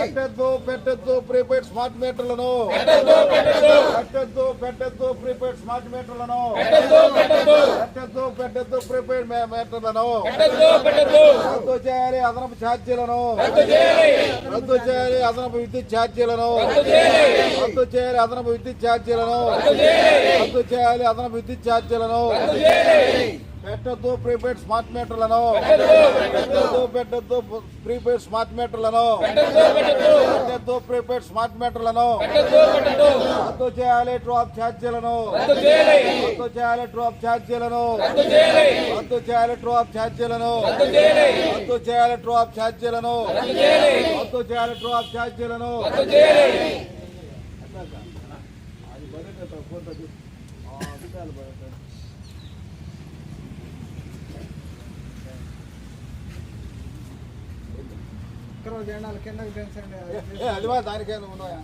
పెట్టద్దు పెట్టద్దు prepaid smart మీటర్లను. పెట్టద్దు పెట్టద్దు. ప్రీపెయిడ్ స్మార్ట్ మీటర్లను. పెట్టద్దు పెట్టద్దు. ప్రీపెయిడ్ మీటర్లను. రద్దు చేయాలి అదనపు ఛార్జీలను. రద్దు చేయాలి. అదనపు విద్యుత్ ఛార్జీలను. రద్దు చేయాలి. అదనపు విద్యుత్ ఛార్జీలను. రద్దు చేయాలి. అదనపు విద్యుత్ ఛార్జీలను. పెట్టద్దు ప్రీపెయిడ్ స్మార్ట్ మీటర్లను. పెట్టద్దు పెట్టద్దు ప్రీపెయిడ్ స్మార్ట్ మీటర్లను. పెట్టద్దు ప్రీపెయిడ్ స్మార్ట్ మీటర్లను. రద్దు చేయాలి డ్రాప్ ఛార్జీలను. రద్దు చేయాలి డ్రాప్ ఛార్జీలను. రద్దు చేయాలి డ్రాప్ ఛార్జీలను. రద్దు చేయాలి డ్రాప్ ఛార్జీలను. రద్దు చేయాలి డ్రాప్ ఛార్జీలను. అది బయట దించండి ఏ, అది వా ఉన్నాయా?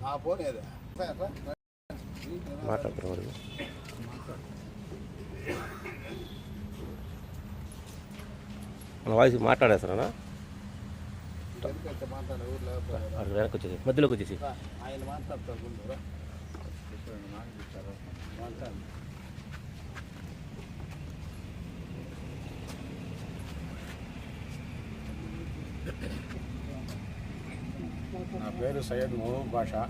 నా ఫోన్ ఏదే మాట్లాడుతున్నాడు మన వాయిస్ మాట్లాడేస్తారా? మాట్లాడే ఊర్లో అక్కడ వెనక్కి వచ్చేసి మధ్యలోకి వచ్చేసి ఆయన మాట్లాడతారు ముందు రా. చెప్పండి, మాట్లాడతారు. మాట్లాడండి. నా పేరు Syed Mahaboob Basha.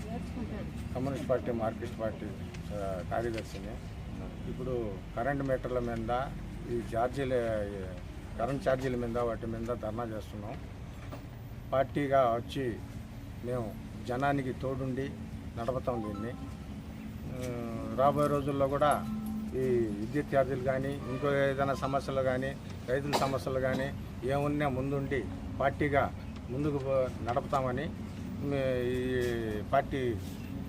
Communist Party Marxist Party కార్యదర్శిని. ఇప్పుడు కరెంట్ మీటర్ల మీద ఈ ఛార్జీల కరెంట్ ఛార్జీల మీద వాటి మీద ధర్నా చేస్తున్నాం. పార్టీగా వచ్చి మేము జనానికి తోడుండి నడపతాం దీన్ని. రాబోయే రోజుల్లో కూడా ఈ విద్యుత్ ఛార్జీలు కానీ ఇంకో ఏదైనా సమస్యలు కానీ రైతుల సమస్యలు కానీ ఏమున్నా ముందుండి పార్టీగా ముందుకు నడపుతామని ఈ పార్టీ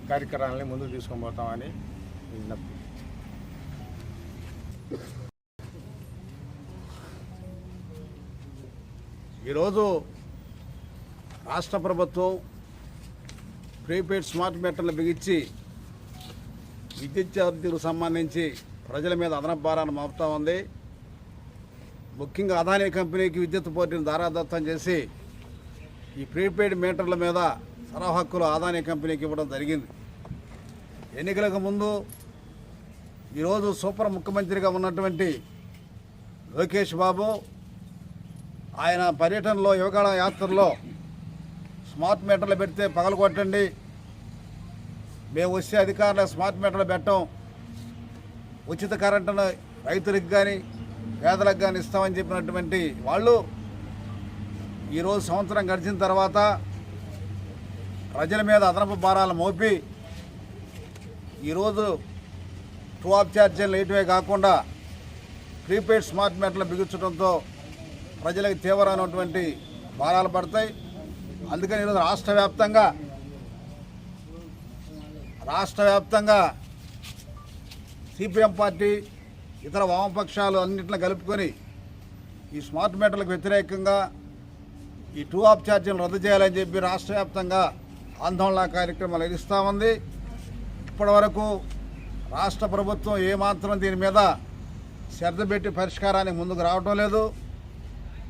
కార్యక్రమాలని ముందుకు తీసుకొని పోతామని విజ్ఞప్తి. ఈరోజు రాష్ట్ర ప్రభుత్వం ప్రీపెయిడ్ స్మార్ట్ మీటర్లు బిగించి విద్యుత్ ఛార్జీలకు సంబంధించి ప్రజల మీద అదనపు భారాన్ని మోపుతా ఉంది. ముఖ్యంగా అదానీ కంపెనీకి విద్యుత్ పోటీని దారాదత్తం చేసి ఈ ప్రీపెయిడ్ మీటర్ల మీద సరఫరా హక్కులు అదానీ కంపెనీకి ఇవ్వడం జరిగింది. ఎన్నికలకు ముందు ఈరోజు సూపర్ ముఖ్యమంత్రిగా ఉన్నటువంటి లోకేష్ బాబు ఆయన పర్యటనలో యువగాళ యాత్రలో స్మార్ట్ మీటర్లు పెడితే పగలు కొట్టండి మేము వచ్చే అధికారులు స్మార్ట్ మీటర్లు పెట్టం. ఉచిత కరెంటును రైతులకు కానీ పేదలకు కానీ ఇస్తామని చెప్పినటువంటి వాళ్ళు ఈరోజు సంవత్సరం గడిచిన తర్వాత ప్రజల మీద అదనపు భారాలు మోపి ఈరోజు టూ ఆఫ్ ఛార్జీలు వేయటమే కాకుండా ప్రీపెయిడ్ స్మార్ట్ మీటర్లు బిగించడంతో ప్రజలకు తీవ్రమైనటువంటి భారాలు పడతాయి. అందుకని ఈరోజు రాష్ట్ర వ్యాప్తంగా రాష్ట్ర వ్యాప్తంగా సిపిఎం పార్టీ ఇతర వామపక్షాలు అన్నింటిని కలుపుకొని ఈ స్మార్ట్ మీటర్లకు వ్యతిరేకంగా ఈ టూ ఆఫ్ ఛార్జీలు రద్దు చేయాలని చెప్పి రాష్ట్ర వ్యాప్తంగా ఆందోళన కార్యక్రమాలు ఎదుస్తూ ఉంది. ఇప్పటివరకు రాష్ట్ర ప్రభుత్వం ఏమాత్రం దీని మీద శ్రద్ధ పెట్టి పరిష్కారానికి ముందుకు రావటం లేదు.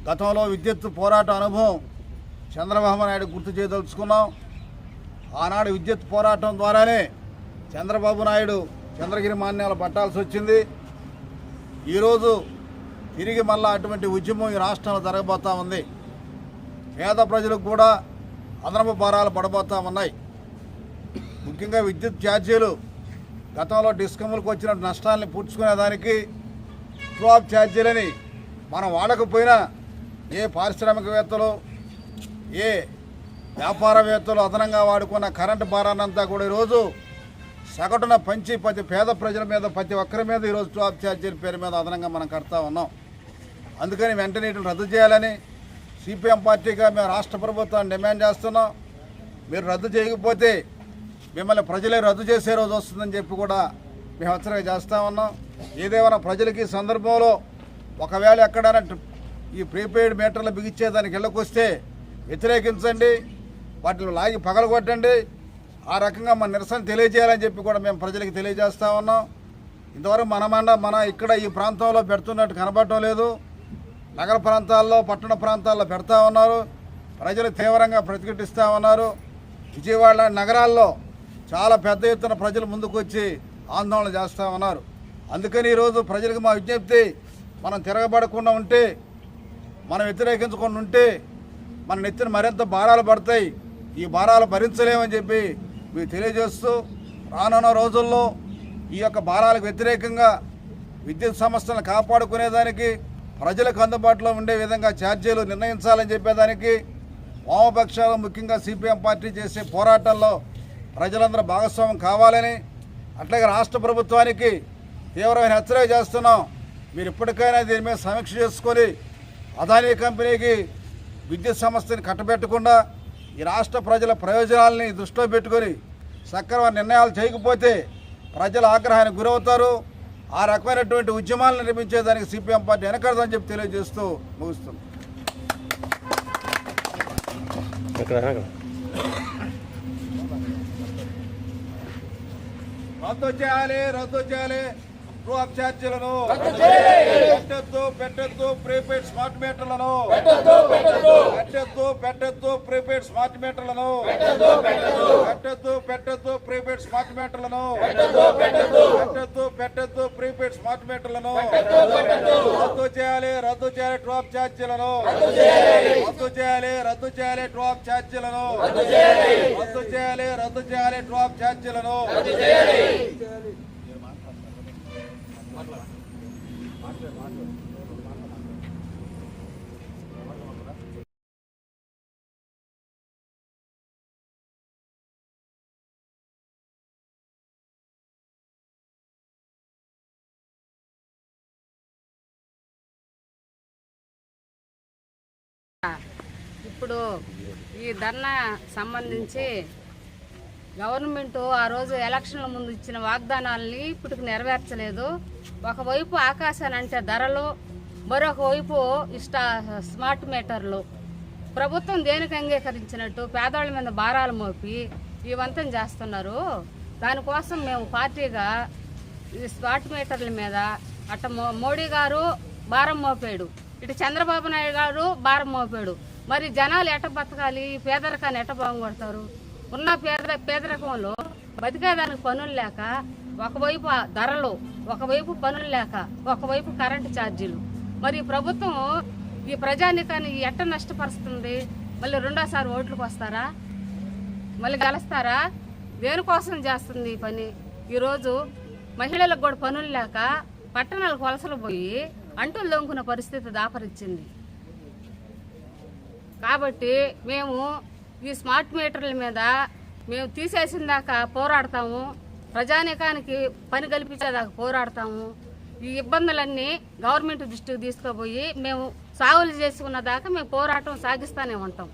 గతంలో విద్యుత్ పోరాట అనుభవం చంద్రబాబు నాయుడు గుర్తు చేయదలుచుకున్నాం. ఆనాడు విద్యుత్ పోరాటం ద్వారానే చంద్రబాబు నాయుడు చంద్రగిరి మాన్యాలు పట్టాల్సి వచ్చింది. ఈరోజు తిరిగి మళ్ళా అటువంటి ఉద్యమం ఈ రాష్ట్రంలో జరగబోతా ఉంది. పేద ప్రజలకు కూడా అదనపు భారాలు పడబోతూ ఉన్నాయి. ముఖ్యంగా విద్యుత్ ఛార్జీలు గతంలో డిస్కమ్లకు వచ్చిన నష్టాలని పూడ్చుకునేదానికి ట్రాప్ ఛార్జీలని మనం వాడకపోయినా ఏ పారిశ్రామికవేత్తలు ఏ వ్యాపారవేత్తలు అదనంగా వాడుకున్న కరెంటు భారానంతా కూడా ఈరోజు సగటున పంచి ప్రతి పేద ప్రజల మీద ప్రతి ఒక్కరి మీద ఈరోజు డ్రాప్ ఛార్జీల పేరు మీద అదనంగా మనం కడతా ఉన్నాం. అందుకని వెంటనే వీటిని రద్దు చేయాలని సిపిఎం పార్టీగా మేము రాష్ట్ర ప్రభుత్వాన్ని డిమాండ్ చేస్తున్నాం. మీరు రద్దు చేయకపోతే మిమ్మల్ని ప్రజలే రద్దు చేసే రోజు వస్తుందని చెప్పి కూడా మేము హెచ్చరిక చేస్తూ ఉన్నాం. ఏదేమైనా ప్రజలకి సందర్భంలో ఒకవేళ ఎక్కడైనా ఈ ప్రీపెయిడ్ మీటర్లు బిగించేదానికి వెళ్ళకొస్తే వ్యతిరేకించండి. వాటిని లాగి పగలగొట్టండి. ఆ రకంగా మన నిరసన తెలియజేయాలని చెప్పి కూడా మేము ప్రజలకు తెలియజేస్తూ ఉన్నాం. ఇంతవరకు మన మండ మన ఇక్కడ ఈ ప్రాంతంలో పెడుతున్నట్టు కనబడటం లేదు. నగర ప్రాంతాల్లో పట్టణ ప్రాంతాల్లో పెడతా ఉన్నారు. ప్రజలు తీవ్రంగా ప్రతిఘటిస్తూ ఉన్నారు. విజయవాడ నగరాల్లో చాలా పెద్ద ఎత్తున ప్రజలు ముందుకు వచ్చి ఆందోళన చేస్తూ ఉన్నారు. అందుకని ఈరోజు ప్రజలకు మా విజ్ఞప్తి మనం తిరగబడకుండా ఉంటే మనం వ్యతిరేకించకుండా ఉంటే మన నెత్తిన మరింత భారాలు పడతాయి. ఈ భారాలు భరించలేమని చెప్పి మీరు తెలియజేస్తూ రానున్న రోజుల్లో ఈ యొక్క భారాలకు వ్యతిరేకంగా విద్యుత్ సంస్థలను కాపాడుకునేదానికి ప్రజలకు అందుబాటులో ఉండే విధంగా ఛార్జీలు నిర్ణయించాలని చెప్పేదానికి వామపక్షాలు ముఖ్యంగా సిపిఎం పార్టీ చేసే పోరాటంలో ప్రజలందరూ భాగస్వామ్యం కావాలని అట్లాగే రాష్ట్ర ప్రభుత్వానికి తీవ్రమైన హెచ్చరిక చేస్తున్నాం. మీరు ఇప్పటికైనా దీని మీద సమీక్ష చేసుకొని అదానీ కంపెనీకి విద్యుత్ సంస్థని కట్టబెట్టకుండా ఈ రాష్ట్ర ప్రజల ప్రయోజనాలని దృష్టిలో పెట్టుకొని సక్రమ నిర్ణయాలు చేయకపోతే ప్రజల ఆగ్రహానికి గురవుతారు. ఆ రకమైనటువంటి ఉద్యమాలను నిర్మించేదానికి సిపిఎం పార్టీ వెనకడదని చెప్పి తెలియజేస్తూ ముగుస్తుంది రద్దు చేయాలి రద్దు చేయాలి. ట్రూ అప్ ఛార్జీలను పెట్టద్దు. పెట్టద్దు ప్రీపెయిడ్ స్మార్ట్ మీటర్లను పెట్టద్దు పెట్టద్దు. ప్రీపెయిడ్ స్మార్ట్ మీటర్లను పెట్టద్దు పెట్టద్దు. ప్రీపెయిడ్ స్మార్ట్ మీటర్లను పెట్టద్దు పెట్టద్దు. ప్రీపెయిడ్ స్మార్ట్ మీటర్లను రద్దు చేయాలి రద్దు చేయాలి ట్రూ అప్ ఛార్జీలను రద్దు చేయాలి. రద్దు చేయాలి ట్రూ అప్ ఛార్జీలను రద్దు చేయాలి. రద్దు చేయాలి ట్రూ అప్ ఛార్జీలను ఇప్పుడు ఈ ధర్నా సంబంధించి గవర్నమెంట్ ఆ రోజు ఎలక్షన్ల ముందు ఇచ్చిన వాగ్దానాలని ఇప్పటికి నెరవేర్చలేదు. ఒకవైపు ఆకాశాన్ని అంటే ధరలు మరొక వైపు ఇష్ట స్మార్ట్ మీటర్లు. ప్రభుత్వం దేనికి అంగీకరించినట్టు పేదవాళ్ళ మీద భారాలు మోపి ఇవంతం చేస్తున్నారు. దానికోసం మేము పార్టీగా ఈ స్మార్ట్ మీటర్ల మీద అట్ట మో- మోడీ గారు భారం మోపాడు. ఇటు చంద్రబాబు నాయుడు గారు భారం మోపాడు. మరి జనాలు ఎట్ట బతకాలి? ఈ పేదరికాన్ని ఎట్ట బాగుపడతారు? ఉన్న పేద పేదరికంలో బతికేదానికి పనులు లేక ఒకవైపు ధరలు ఒకవైపు పనులు లేక ఒకవైపు కరెంటు ఛార్జీలు. మరి ప్రభుత్వం ఈ ప్రజానికాన్ని ఎట్ట నష్టపరుస్తుంది? మళ్ళీ రెండోసారి ఓట్లకు వస్తారా? మళ్ళీ గెలుస్తారా? దేనికోసం చేస్తుంది ఈ పని? ఈరోజు మహిళలకు కూడా పనులు లేక పట్టణాలకు వలసలు పోయి అంటులు దొంకున్న పరిస్థితి దాపరిచ్చింది కాబట్టి మేము ఈ స్మార్ట్ మీటర్ల మీద మేము తీసేసిన దాకా పోరాడతాము. ప్రజానీకానికి పని కల్పించేదాకా పోరాడతాము. ఈ ఇబ్బందులన్నీ గవర్నమెంట్ దృష్టికి తీసుకుపోయి మేము సాగులు చేసుకున్న దాకా మేము పోరాటం సాగిస్తూనే ఉంటాం.